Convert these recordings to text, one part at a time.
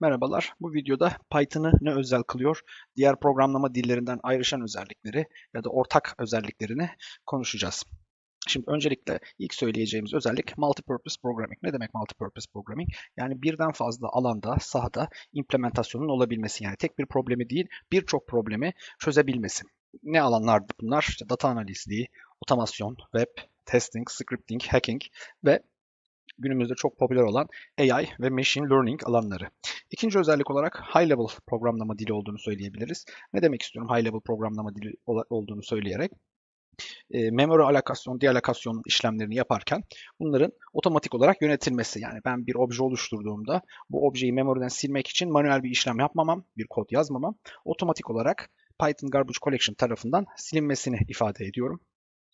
Merhabalar. Bu videoda Python'ı ne özel kılıyor, diğer programlama dillerinden ayrışan özellikleri ya da ortak özelliklerini konuşacağız. Şimdi öncelikle ilk söyleyeceğimiz özellik multipurpose programming. Ne demek multipurpose programming? Yani birden fazla alanda, sahada implementasyonun olabilmesi. Yani tek bir problemi değil, birçok problemi çözebilmesi. Ne alanlardı bunlar? İşte data analizliği, otomasyon, web, testing, scripting, hacking ve günümüzde çok popüler olan AI ve Machine Learning alanları. İkinci özellik olarak High Level programlama dili olduğunu söyleyebiliriz. Ne demek istiyorum High Level programlama dili olduğunu söyleyerek? E, memory alokasyon, dealokasyon işlemlerini yaparken bunların otomatik olarak yönetilmesi. Yani ben bir obje oluşturduğumda bu objeyi memory'den silmek için manuel bir işlem yapmamam, bir kod yazmamam. Otomatik olarak Python Garbage Collection tarafından silinmesini ifade ediyorum.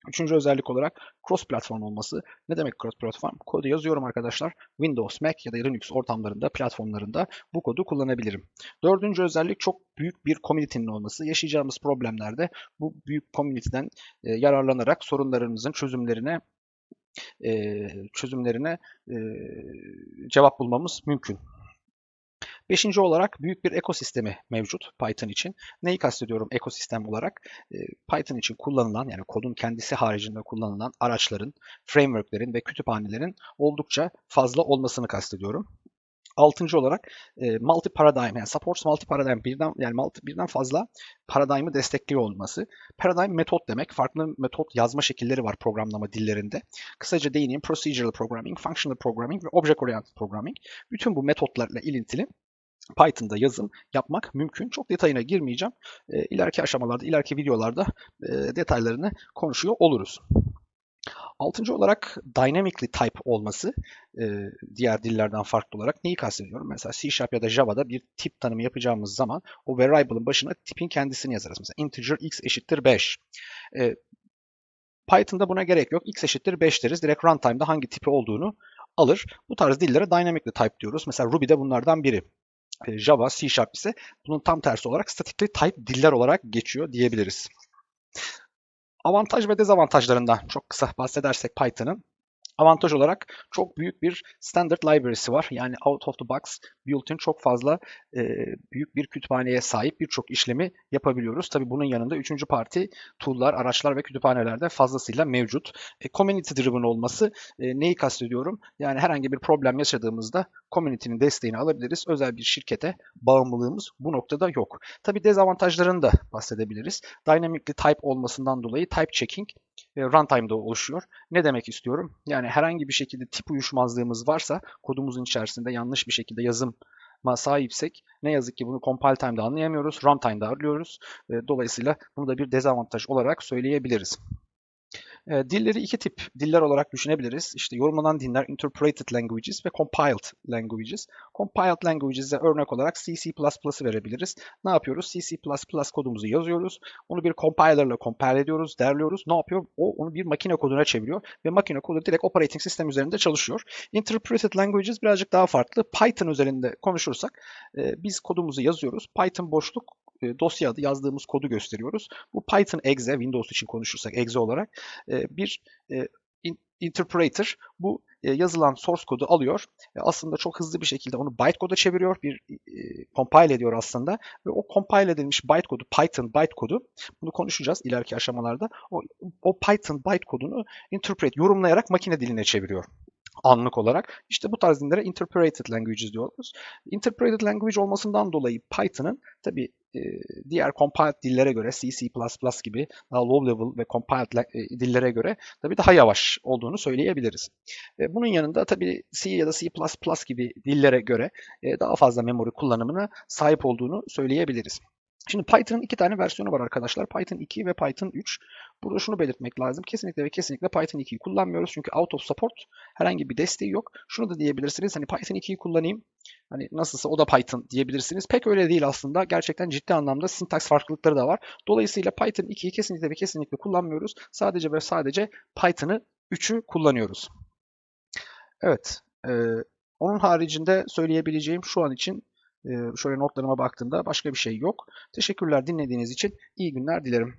Üçüncü özellik olarak cross platform olması. Ne demek cross platform? Kodu yazıyorum arkadaşlar. Windows, Mac ya da Linux ortamlarında, platformlarında bu kodu kullanabilirim. Dördüncü özellik çok büyük bir community'nin olması. Yaşayacağımız problemlerde bu büyük community'den e, yararlanarak sorunlarımızın çözümlerine e, çözümlerine e, cevap bulmamız mümkün. Beşinci olarak büyük bir ekosistemi mevcut Python için. Neyi kastediyorum ekosistem olarak? Ee, Python için kullanılan yani kodun kendisi haricinde kullanılan araçların, frameworklerin ve kütüphanelerin oldukça fazla olmasını kastediyorum. Altıncı olarak e, multi paradigm yani supports multi paradigm birden yani multi, birden fazla paradigm'ı destekliyor olması. Paradigm metot demek. Farklı metot yazma şekilleri var programlama dillerinde. Kısaca değineyim. Procedural programming, functional programming ve object oriented programming. Bütün bu metotlarla ilintili Python'da yazım yapmak mümkün. Çok detayına girmeyeceğim. E, ileriki aşamalarda, ileriki videolarda e, detaylarını konuşuyor oluruz. Altıncı olarak dynamically type olması e, diğer dillerden farklı olarak neyi kastediyorum? Mesela C Sharp ya da Java'da bir tip tanımı yapacağımız zaman o variable'ın başına tipin kendisini yazarız. Mesela integer x eşittir 5. E, Python'da buna gerek yok. x eşittir 5 deriz. Direkt runtime'da hangi tipi olduğunu alır. Bu tarz dillere dynamically type diyoruz. Mesela Ruby'de bunlardan biri. E, Java, C Sharp ise bunun tam tersi olarak statically type diller olarak geçiyor diyebiliriz. Avantaj ve dezavantajlarından çok kısa bahsedersek Python'ın Avantaj olarak çok büyük bir standard library'si var. Yani out of the box built-in çok fazla e, büyük bir kütüphaneye sahip birçok işlemi yapabiliyoruz. Tabii bunun yanında üçüncü parti tool'lar, araçlar ve kütüphanelerde fazlasıyla mevcut. E, community driven olması e, neyi kastediyorum? Yani herhangi bir problem yaşadığımızda community'nin desteğini alabiliriz. Özel bir şirkete bağımlılığımız bu noktada yok. Tabii dezavantajlarını da bahsedebiliriz. Dynamically type olmasından dolayı type checking e, runtime'da oluşuyor. Ne demek istiyorum? Yani herhangi bir şekilde tip uyuşmazlığımız varsa kodumuzun içerisinde yanlış bir şekilde yazım sahipsek ne yazık ki bunu compile time'da anlayamıyoruz. Runtime'da arıyoruz. E, dolayısıyla bunu da bir dezavantaj olarak söyleyebiliriz. E, dilleri iki tip diller olarak düşünebiliriz. İşte yorumlanan diller interpreted languages ve compiled languages. Compiled languages'e örnek olarak C, C++'ı verebiliriz. Ne yapıyoruz? C, C++ kodumuzu yazıyoruz. Onu bir compiler'la compile ediyoruz, derliyoruz. Ne yapıyor? O onu bir makine koduna çeviriyor ve makine kodu direkt operating sistem üzerinde çalışıyor. Interpreted languages birazcık daha farklı. Python üzerinde konuşursak e, biz kodumuzu yazıyoruz. Python boşluk e, dosya adı yazdığımız kodu gösteriyoruz. Bu Python exe, Windows için konuşursak exe olarak e, bir e, interpreter bu yazılan source kodu alıyor. Aslında çok hızlı bir şekilde onu bytecode'a çeviriyor. Bir compile ediyor aslında. Ve o compile edilmiş bytecode'u, Python bytecode'u bunu konuşacağız ileriki aşamalarda. O, o Python bytecode'unu interpret, yorumlayarak makine diline çeviriyor anlık olarak. İşte bu tarz dillere interpreted languages diyoruz. Interpreted language olmasından dolayı Python'ın tabi e, diğer compiled dillere göre C, C++ gibi daha low level ve compiled e, dillere göre tabii daha yavaş olduğunu söyleyebiliriz. E, bunun yanında tabii C ya da C++ gibi dillere göre daha fazla memory kullanımına sahip olduğunu söyleyebiliriz. Şimdi Python'ın iki tane versiyonu var arkadaşlar. Python 2 ve Python 3. Burada şunu belirtmek lazım. Kesinlikle ve kesinlikle Python 2'yi kullanmıyoruz. Çünkü out of support herhangi bir desteği yok. Şunu da diyebilirsiniz. Hani Python 2'yi kullanayım. Hani nasılsa o da Python diyebilirsiniz. Pek öyle değil aslında. Gerçekten ciddi anlamda sintaks farklılıkları da var. Dolayısıyla Python 2'yi kesinlikle ve kesinlikle kullanmıyoruz. Sadece ve sadece Python'ı 3'ü kullanıyoruz. Evet. E, onun haricinde söyleyebileceğim şu an için şöyle notlarıma baktığımda başka bir şey yok. Teşekkürler dinlediğiniz için. İyi günler dilerim.